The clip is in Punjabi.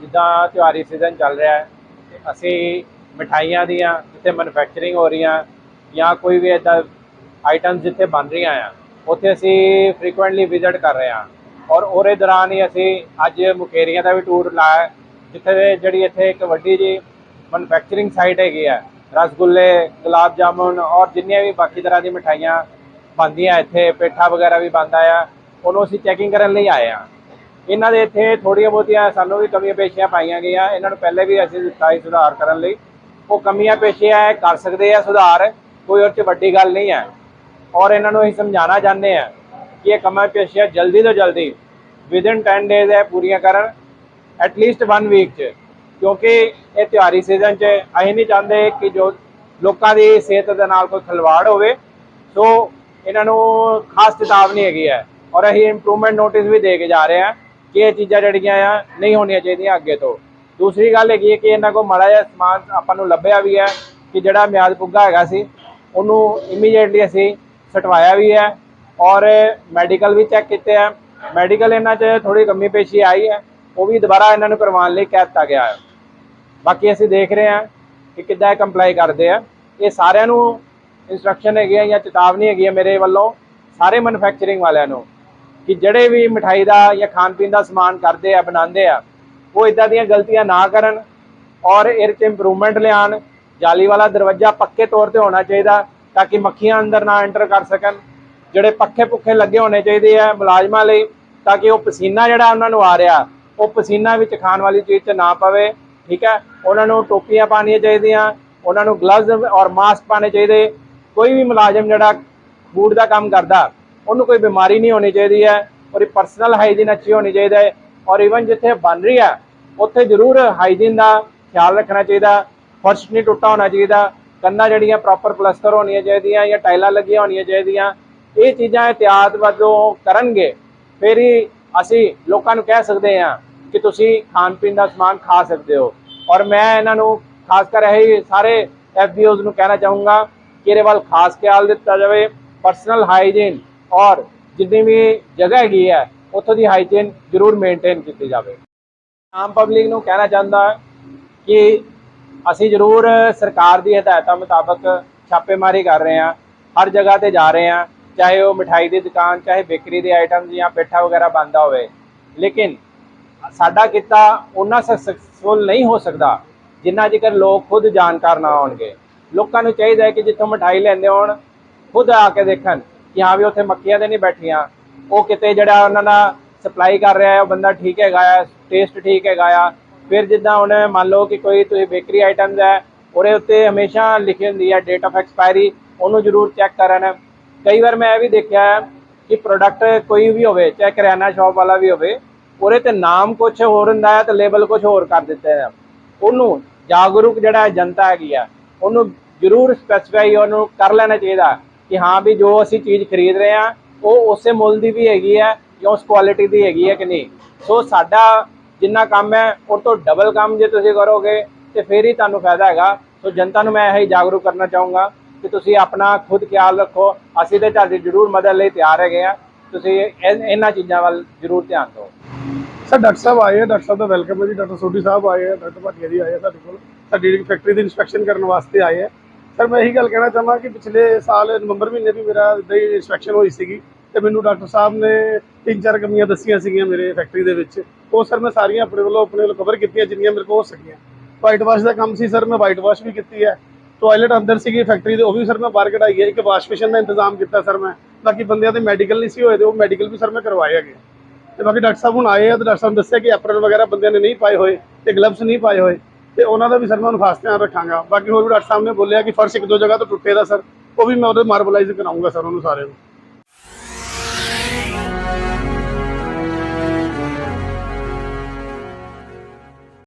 ਜਿੱਦਾਂ ਤਿਉਹਾਰੀ ਸੀਜ਼ਨ ਚੱਲ ਰਿਹਾ ਹੈ ਅਸੀਂ ਮਠਾਈਆਂ ਦੀਆਂ ਜਿੱਥੇ ਮੈਨੂਫੈਕਚਰਿੰਗ ਹੋ ਰਹੀਆਂ, ਜਾਂ ਕੋਈ ਵੀ ਇਦਾਂ ਆਈਟਮਸ ਜਿੱਥੇ ਬਣ ਰਹੀਆਂ ਆ, ਉੱਥੇ ਅਸੀਂ ਫ੍ਰੀਕੁਐਂਟਲੀ ਵਿਜ਼ਿਟ ਕਰ ਰਹੇ ਹਾਂ। ਔਰ ਉਹਦੇ ਦੌਰਾਨ ਹੀ ਅਸੀਂ ਅੱਜ ਮੁਕੇਰੀਆਂ ਦਾ ਵੀ ਟੂਰ ਲਾਇਆ ਜਿੱਥੇ ਜਿਹੜੀ ਇੱਥੇ ਇੱਕ ਵੱਡੀ ਜੀ ਮੈਨੂਫੈਕਚਰਿੰਗ ਸਾਈਟ ਹੈਗੀ ਹੈ ਰਸਗੁੱਲੇ, ਗੁਲਾਬ ਜਾਮੁਨ ਔਰ ਜਿੰਨੀਆਂ ਵੀ ਬਾਕੀ ਤਰ੍ਹਾਂ ਦੀ ਮਠਾਈਆਂ ਬਣਦੀਆਂ ਇੱਥੇ, ਪੇਠਾ ਵਗੈਰਾ ਵੀ ਬਣਦਾ ਆ, ਉਹਨੂੰ ਅਸੀਂ ਚੈਕਿੰਗ ਕਰਨ ਲਈ ਆਏ ਹਾਂ। ਇਹਨਾਂ ਦੇ ਇੱਥੇ ਥੋੜੀਆਂ ਬਹੁਤੀਆਂ ਸਾਨੂੰ ਵੀ ਕਮੀਆਂ ਪੇਸ਼ੀਆਂ ਪਾਈਆਂ ਗਈਆਂ। ਇਹਨਾਂ ਨੂੰ ਪਹਿਲੇ ਵੀ ਅਸੀਂ ਦਿੱਤਾ ਸੀ ਸੁਧਾਰ ਕਰਨ ਲਈ। ਉਹ ਕਮੀਆਂ ਪੇਸ਼ੀਆਂ ਕਰ ਸਕਦੇ ਆ ਸੁਧਾਰ, ਕੋਈ ਉਹ 'ਚ ਵੱਡੀ ਗੱਲ ਨਹੀਂ ਹੈ ਔਰ ਇਹਨਾਂ ਨੂੰ ਅਸੀਂ ਸਮਝਾਉਣਾ ਚਾਹੁੰਦੇ ਆ ਕਿ ਇਹ ਕਮੀਆਂ ਪੇਸ਼ੀਆਂ ਜਲਦੀ ਤੋਂ ਜਲਦੀ ਵਿਦਿਨ 10 ਡੇਜ਼ ਹੈ ਪੂਰੀਆਂ ਕਰਨ ਐਟਲੀਸਟ 1 ਵੀਕ 'ਚ। ਕਿਉਂਕਿ ਇਹ ਤਿਉਹਾਰੀ ਸੀਜ਼ਨ 'ਚ ਅਸੀਂ ਨਹੀਂ ਚਾਹੁੰਦੇ ਕਿ ਜੋ ਲੋਕਾਂ ਦੀ ਸਿਹਤ ਦੇ ਨਾਲ ਕੋਈ ਖਿਲਵਾੜ ਹੋਵੇ। ਸੋ ਇਹਨਾਂ ਨੂੰ ਖਾਸ ਚੇਤਾਵਨੀ ਹੈਗੀ ਹੈ ਔਰ ਅਸੀਂ ਇੰਪਰੂਵਮੈਂਟ ਨੋਟਿਸ ਵੀ ਦੇ ਕੇ ਜਾ ਰਹੇ ਹਾਂ ਕਿ ਇਹ ਚੀਜ਼ਾਂ ਜਿਹੜੀਆਂ ਆ ਨਹੀਂ ਹੋਣੀਆਂ ਚਾਹੀਦੀਆਂ ਅੱਗੇ ਤੋਂ। ਦੂਸਰੀ ਗੱਲ ਹੈਗੀ ਹੈ ਕਿ ਇਹਨਾਂ ਕੋਲ ਮਾੜਾ ਜਿਹਾ ਸਮਾਨ ਆਪਾਂ ਨੂੰ ਲੱਭਿਆ ਵੀ ਹੈ ਕਿ ਜਿਹੜਾ ਮਿਆਦ ਪੁੱਗਾ ਹੈਗਾ ਸੀ, ਉਹਨੂੰ ਇਮੀਡੀਏਟਲੀ ਅਸੀਂ ਸਟਵਾਇਆ ਵੀ ਹੈ ਔਰ ਮੈਡੀਕਲ ਵੀ ਚੈੱਕ ਕੀਤੇ ਆ। ਮੈਡੀਕਲ ਇਹਨਾਂ 'ਚ ਥੋੜੀ ਕਮੀ ਪੇਸ਼ੀ ਆਈ ਹੈ, ਉਹ ਵੀ ਦੁਬਾਰਾ ਇਹਨਾਂ ਨੂੰ ਕਰਵਾਉਣ ਲਈ ਕਹਿ ਦਿੱਤਾ ਗਿਆ ਹੈ। ਬਾਕੀ ਅਸੀਂ ਦੇਖ ਰਹੇ ਹਾਂ ਕਿ ਕਿੱਦਾਂ ਇਹ ਕੰਪਲਾਈ ਕਰਦੇ ਆ। ਇਹ ਸਾਰਿਆਂ ਨੂੰ ਇਨਸਟਰਕਸ਼ਨ ਹੈਗੀ ਹੈ ਜਾਂ ਚੇਤਾਵਨੀ ਹੈਗੀ ਹੈ ਮੇਰੇ ਵੱਲੋਂ, ਸਾਰੇ ਮੈਨੂਫੈਕਚਰਿੰਗ ਵਾਲਿਆਂ ਨੂੰ। ਕਿ ਜਿਹੜੇ ਵੀ ਮਠਾਈ ਦਾ ਜਾਂ ਖਾਣ ਪੀਣ ਦਾ ਸਮਾਨ ਕਰਦੇ ਆ, ਬਣਾਉਂਦੇ ਆ, ਉਹ ਇਦਾਂ ਦੀਆਂ ਗਲਤੀਆਂ ਨਾ ਕਰਨ ਔਰ ਇਹ 'ਚ ਇੰਪਰੂਵਮੈਂਟ ਲਿਆਉਣ। ਜਾਲੀ ਵਾਲਾ ਦਰਵਾਜ਼ਾ ਪੱਕੇ ਤੌਰ ਤੇ ਹੋਣਾ ਚਾਹੀਦਾ ਤਾਂ ਕਿ ਮੱਖੀਆਂ ਅੰਦਰ ਨਾ ਐਂਟਰ ਕਰ ਸਕਣ। ਜਿਹੜੇ ਪੱਖੇ ਪੁੱਖੇ ਲੱਗੇ ਹੋਣੇ ਚਾਹੀਦੇ ਆ ਮੁਲਾਜ਼ਮਾਂ ਲਈ ਤਾਂ ਕਿ ਉਹ ਪਸੀਨਾ ਜਿਹੜਾ ਉਹਨਾਂ ਨੂੰ ਆ ਰਿਹਾ, ਉਹ ਪਸੀਨਾ ਵਿੱਚ ਖਾਣ ਵਾਲੀ ਚੀਜ਼ 'ਚ ਨਾ ਪਵੇ, ਠੀਕ ਹੈ? ਉਹਨਾਂ ਨੂੰ ਟੋਪੀਆਂ ਪਾਉਣੀਆਂ ਚਾਹੀਦੀਆਂ, ਉਹਨਾਂ ਨੂੰ ਗਲਵਜ਼ ਔਰ ਮਾਸਕ ਪਾਣੇ ਚਾਹੀਦੇ। ਕੋਈ ਵੀ ਮੁਲਾਜ਼ਮ ਜਿਹੜਾ ਫੂਡ ਦਾ ਕੰਮ ਕਰਦਾ ਉਹਨੂੰ ਕੋਈ ਬਿਮਾਰੀ ਨਹੀਂ ਹੋਣੀ ਚਾਹੀਦੀ ਹੈ ਔਰ ਪਰਸਨਲ ਹਾਈਜੀਨ ਅੱਛੀ ਹੋਣੀ ਚਾਹੀਦਾ ਹੈ ਔਰ ਇਵਨ ਜਿੱਥੇ ਬਣ ਰਹੀ ਹੈ, ਉੱਥੇ ਜ਼ਰੂਰ ਹਾਈਜੀਨ ਦਾ ਖਿਆਲ ਰੱਖਣਾ ਚਾਹੀਦਾ, ਫਰਸ਼ ਨਹੀਂ ਟੁੱਟਾ ਹੋਣਾ ਚਾਹੀਦਾ, ਕੰਨਾਂ ਜਿਹੜੀਆਂ ਪ੍ਰੋਪਰ ਪਲਸਟਰ ਹੋਣੀਆਂ ਚਾਹੀਦੀਆਂ ਜਾਂ ਟਾਈਲਾਂ ਲੱਗੀਆਂ ਹੋਣੀਆਂ ਚਾਹੀਦੀਆਂ, ਇਹ ਚੀਜ਼ਾਂ ਇhtiyਾਤ ਵਜੋਂ ਕਰਨਗੇ, ਫਿਰ ਹੀ ਅਸੀਂ ਲੋਕਾਂ ਨੂੰ ਕਹਿ ਸਕਦੇ ਹਾਂ ਕਿ ਤੁਸੀਂ ਖਾਣ ਪੀਣ ਦਾ ਸਮਾਨ ਖਾ ਸਕਦੇ ਹੋ, ਔਰ ਮੈਂ ਇਹਨਾਂ ਨੂੰ ਖਾਸ ਕਰ ਇਹ ਸਾਰੇ ਐਫਬੀਓਜ਼ ਨੂੰ ਕਹਿਣਾ ਚਾਹੂੰਗਾ ਕਿ ਇਹਦੇ ਵੱਲ ਖਾਸ ਖਿਆਲ ਦਿੱਤਾ ਜਾਵੇ ਪਰਸਨਲ ਹਾਈਜੀਨ ਔਰ ਜਿੰਨੀ ਵੀ ਜਗ੍ਹਾ ਹੈਗੀ ਹੈ, ਉੱਥੋਂ ਦੀ ਹਾਈਜੀਨ ਜ਼ਰੂਰ ਮੇਨਟੇਨ ਕੀਤੀ ਜਾਵੇ। ਆਮ ਪਬਲਿਕ ਨੂੰ ਕਹਿਣਾ ਚਾਹੁੰਦਾ ਕਿ ਅਸੀਂ ਜ਼ਰੂਰ ਸਰਕਾਰ ਦੀ ਹਦਾਇਤਾਂ ਮੁਤਾਬਕ ਛਾਪੇਮਾਰੀ ਕਰ ਰਹੇ ਹਾਂ, ਹਰ ਜਗ੍ਹਾ ਤੇ ਜਾ ਰਹੇ ਹਾਂ, ਚਾਹੇ ਉਹ ਮਿਠਾਈ ਦੀ ਦੁਕਾਨ, ਚਾਹੇ ਬੇਕਰੀ ਦੇ ਆਈਟਮ ਜਾਂ ਪੇਠਾ ਵਗੈਰਾ ਬੰਦਾ ਹੋਵੇ। ਲੇਕਿਨ ਸਾਡਾ ਕਿੱਤਾ ਉਹਨਾਂ ਸਕਸੈਸਫੁਲ ਨਹੀਂ ਹੋ ਸਕਦਾ ਜਿੰਨਾ ਜੇਕਰ ਲੋਕ ਖੁਦ ਜਾਣਕਾਰ ਨਾ ਹੋਣਗੇ। ਲੋਕਾਂ ਨੂੰ ਚਾਹੀਦਾ ਹੈ ਕਿ ਜਿੱਥੋਂ ਮਠਾਈ ਲੈਂਦੇ ਹੋਣ, ਖੁਦ ਆ ਕੇ ਦੇਖਣ। ਕਿ ਹਾਂ ਵੀ ਉੱਥੇ ਮੱਖੀਆਂ ਤੇ ਨਹੀਂ ਬੈਠੀਆਂ। ਉਹ ਕਿਤੇ ਜਿਹੜਾ ਉਹਨਾਂ ਦਾ ਸਪਲਾਈ ਕਰ ਰਿਹਾ ਹੈ, ਉਹ ਬੰਦਾ ਠੀਕ ਹੈਗਾ ਆ ਟੇਸਟ ਠੀਕ ਹੈਗਾ ਆ। ਫਿਰ ਜਿੱਦਾਂ ਹੁਣ ਮੰਨ ਲਓ ਕਿ ਕੋਈ ਤੁਸੀਂ ਬੇਕਰੀ ਆਈਟਮਸ ਹੈ, ਉਹਦੇ ਉੱਤੇ ਹਮੇਸ਼ਾ ਲਿਖੀ ਹੁੰਦੀ ਹੈ ਡੇਟ ਆਫ ਐਕਸਪਾਇਰੀ ਉਹਨੂੰ ਜ਼ਰੂਰ ਚੈੱਕ ਕਰਨ। ਕਈ ਵਾਰ ਮੈਂ ਇਹ ਵੀ ਦੇਖਿਆ ਹੈ ਕਿ ਪ੍ਰੋਡਕਟ ਕੋਈ ਵੀ ਹੋਵੇ, ਚਾਹੇ ਕਰਿਆਨਾ ਸ਼ਾਪ ਵਾਲਾ ਵੀ ਹੋਵੇ, ਉਹਦੇ ਤੇ ਨਾਮ ਕੁਝ ਹੋਰ ਹੁੰਦਾ ਹੈ ਤੇ ਲੇਬਲ ਕੁਝ ਹੋਰ ਕਰ ਦਿੱਤੇ ਹੈ ਉਹਨੂੰ ਜਾਗਰੂਕ ਜਿਹੜਾ ਜਨਤਾ ਹੈਗੀ ਆ, ਉਹਨੂੰ ਜ਼ਰੂਰ ਸਪੈਸੀਫਾਈ ਉਹਨੂੰ ਕਰ ਲੈਣਾ ਚਾਹੀਦਾ। ਕਿ ਹਾਂ ਵੀ ਜੋ ਅਸੀਂ ਚੀਜ਼ ਖਰੀਦ ਰਹੇ ਆ ਉਹ ਉਸੇ ਮੁੱਲ ਦੀ ਵੀ ਹੈਗੀ ਹੈ ਜਾਂ ਉਸ ਕੁਆਲਿਟੀ ਦੀ ਹੈਗੀ ਹੈ ਕਿ ਨਹੀਂ। ਸੋ ਸਾਡਾ ਜਿੰਨਾ ਕੰਮ ਹੈ, ਉਹ ਤੋਂ ਡਬਲ ਕੰਮ ਜੇ ਤੁਸੀਂ ਕਰੋਗੇ, ਤੇ ਫਿਰ ਹੀ ਤੁਹਾਨੂੰ ਫਾਇਦਾ ਹੈਗਾ। ਸੋ ਜਨਤਾ ਨੂੰ ਮੈਂ ਇਹ ਜਾਗਰੂਕ ਕਰਨਾ ਚਾਹੂੰਗਾ ਕਿ ਤੁਸੀਂ ਆਪਣਾ ਖੁਦ ਖਿਆਲ ਰੱਖੋ। ਅਸੀਂ ਤੇ ਤੁਹਾਡੀ ਜ਼ਰੂਰ ਮਦਦ ਲਈ ਤਿਆਰ ਹੈਗੇ ਆ ਤੁਸੀਂ ਇਹਨਾਂ ਚੀਜ਼ਾਂ ਵੱਲ ਜ਼ਰੂਰ ਧਿਆਨ ਦਿਓ। ਸਰ, ਡਾਕਟਰ ਸਾਹਿਬ ਆਏ ਆ, ਡਾਕਟਰ ਸਾਹਿਬ ਦਾ ਵੈਲਕਮ ਹੈ ਜੀ। ਡਾਕਟਰ ਸੋਢੀ ਸਾਹਿਬ ਆਏ ਆ, ਡਾਕਟਰ ਭਾਟੀਆ ਜੀ ਆਏ ਆ ਸਾਡੇ ਕੋਲ। ਸਾਡੀ ਫੈਕਟਰੀ ਦੀ ਇਨਸਪੈਕਸ਼ਨ ਕਰਨ ਵਾਸਤੇ ਆਏ ਆ। ਸਰ, ਮੈਂ ਇਹੀ ਗੱਲ ਕਹਿਣਾ ਚਾਹਾਂ ਕਿ ਪਿਛਲੇ ਸਾਲ ਨਵੰਬਰ ਮਹੀਨੇ ਵੀ ਮੇਰਾ ਇੱਦਾਂ ਹੀ ਇਨਸਪੈਕਸ਼ਨ ਹੋਈ ਸੀਗੀ ਤੇ ਮੈਨੂੰ ਡਾਕਟਰ ਸਾਹਿਬ ਨੇ ਤਿੰਨ ਚਾਰ ਕਮੀਆਂ ਦੱਸੀਆਂ ਸੀਗੀਆਂ ਮੇਰੇ ਫੈਕਟਰੀ ਦੇ ਵਿੱਚ। ਉਹ ਸਰ ਮੈਂ ਸਾਰੀਆਂ ਆਪਣੇ ਵੱਲੋਂ ਆਪਣੇ ਵੱਲੋਂ ਕਵਰ ਕੀਤੀਆਂ ਜਿੰਨੀਆਂ ਮੇਰੇ ਕੋਲ ਹੋ ਸਕੀਆਂ। ਵਾਈਟ ਵਾਸ਼ ਦਾ ਕੰਮ ਸੀ ਸਰ, ਮੈਂ ਵਾਈਟ ਵਾਸ਼ ਵੀ ਕੀਤੀ ਹੈ। ਟਾਇਲਟ ਅੰਦਰ ਸੀਗੀ ਫੈਕਟਰੀ ਦੇ, ਉਹ ਵੀ ਸਰ ਮੈਂ ਬਾਹਰ ਕਢਾਈ ਹੈ। ਇੱਕ ਵਾਸ਼ ਬੇਸਿਨ ਦਾ ਇੰਤਜ਼ਾਮ ਕੀਤਾ ਸਰ ਮੈਂ। ਬਾਕੀ ਬੰਦਿਆਂ ਦੇ ਮੈਡੀਕਲ ਨਹੀਂ ਸੀ ਹੋਏ ਤੇ ਉਹ ਮੈਡੀਕਲ ਵੀ ਸਰ ਮੈਂ ਕਰਵਾਏ ਹੈਗੇ। ਤੇ ਬਾਕੀ ਡਾਕਟਰ ਸਾਹਿਬ ਹੁਣ ਆਏ ਆ ਤੇ ਡਾਕਟਰ ਸਾਹਿਬ ਨੇ ਦੱਸਿਆ ਕਿ ਐਪਰਨ ਵਗੈਰਾ ਬੰਦਿਆਂ ਨੇ ਨਹੀਂ ਪਾਏ ਹੋਏ ਤੇ ਗਲਵਸ ਨਹੀਂ ਪਾਏ ਹੋਏ। ਤੇ ਉਹਨਾਂ ਦਾ ਵੀ ਸਰ ਮੈਂ ਉਹਨੂੰ ਖਾਸ ਧਿਆਨ ਰੱਖਾਂਗਾ। ਬਾਕੀ ਹੋਰ ਵੀ ਡਾਕਟਰ ਸਾਹਿਬ ਨੇ ਬੋਲਿਆ ਕਿ ਫਰਸ਼ ਇੱਕ ਦੋ ਜਗ੍ਹਾ ਤੋਂ ਟੁੱਟੇ ਦਾ ਸਰ, ਉਹ ਵੀ ਮੈਂ ਉਹਦੇ ਮਾਰਬਲਾਈਜ਼ ਕਰਾਉਂਗਾ ਸਰ ਉਹਨੂੰ ਸਾਰੇ ਨੂੰ।